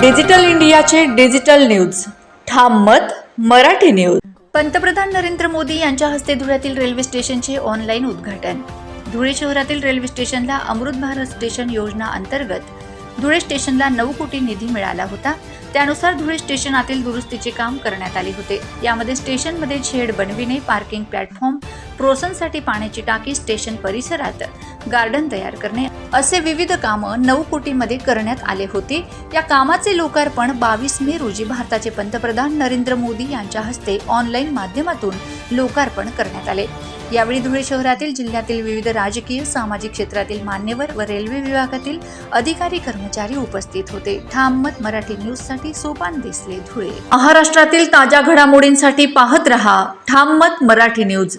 Digital इंडियाचे digital news. ठाम मत मराठी न्यूज. पंतप्रधान नरेंद्र मोदी यांच्या हस्ते धुळ्यातील रेल्वे स्टेशनचे ऑनलाईन उद्घाटन. धुळे शहरातील रेल्वे स्टेशनला अमृत भारत स्टेशन योजना अंतर्गत धुळे स्टेशनला नऊ कोटी निधी मिळाला होता. त्यानुसार धुळे स्टेशनातील दुरुस्तीचे काम करण्यात आले होते. यामध्ये स्टेशनमध्ये झेड बनविणे पार्किंग प्लॅटफॉर्म प्रोसनसाठी पाण्याची टाकी स्टेशन परिसरात गार्डन तयार करणे. असे विविध कामं नऊ कोटीमध्ये करण्यात आले होते. या कामाचे लोकार्पण बावीस मे रोजी भारताचे पंतप्रधान नरेंद्र मोदी यांच्या हस्ते ऑनलाईन माध्यमातून लोकार्पण करण्यात आले. यावेळी धुळे शहरातील जिल्ह्यातील विविध राजकीय सामाजिक क्षेत्रातील मान्यवर व रेल्वे विभागातील अधिकारी कर्मचारी उपस्थित होते. ठाम मत मराठी न्यूजसाठी सोपान दिसले धुळे. महाराष्ट्रातील ताज्या घडामोडींसाठी पाहत रहा. ठाम मत मराठी न्यूज.